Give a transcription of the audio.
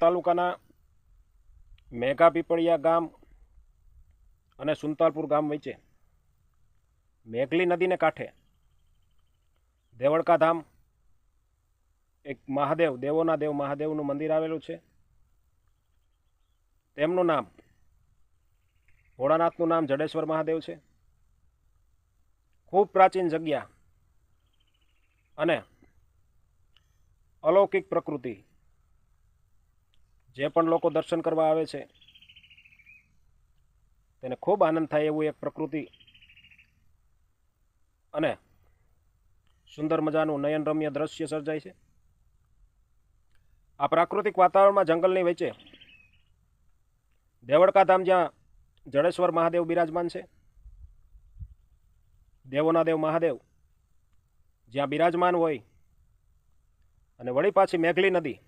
તાલુકાના મેઘા પીપળિયા ગામ અને સુંતાલપુર ગામ વચ્ચે મેઘલી નદીને કાંઠે દેવળકા ધામ એક મહાદેવ, દેવોના દેવ, મહાદેવનું મંદિર આવેલું છે. તેમનું નામ ભોળાનાથનું નામ જડેશ્વર મહાદેવ છે. ખૂબ પ્રાચીન જગ્યા અને અલૌકિક પ્રકૃતિ જે પણ લોકો દર્શન કરવા આવે છે, તેને ખૂબ આનંદ થાય એવું એક પ્રકૃતિ અને સુંદર મજાનું નયનરમ્ય દ્રશ્ય સર્જાય છે. આ પ્રાકૃતિક વાતાવરણમાં જંગલની વચ્ચે દેવળકા ધામ જ્યાં જડેશ્વર મહાદેવ બિરાજમાન છે, દેવોના દેવ મહાદેવ જ્યાં બિરાજમાન હોય અને વળી પાછી મેઘલી નદી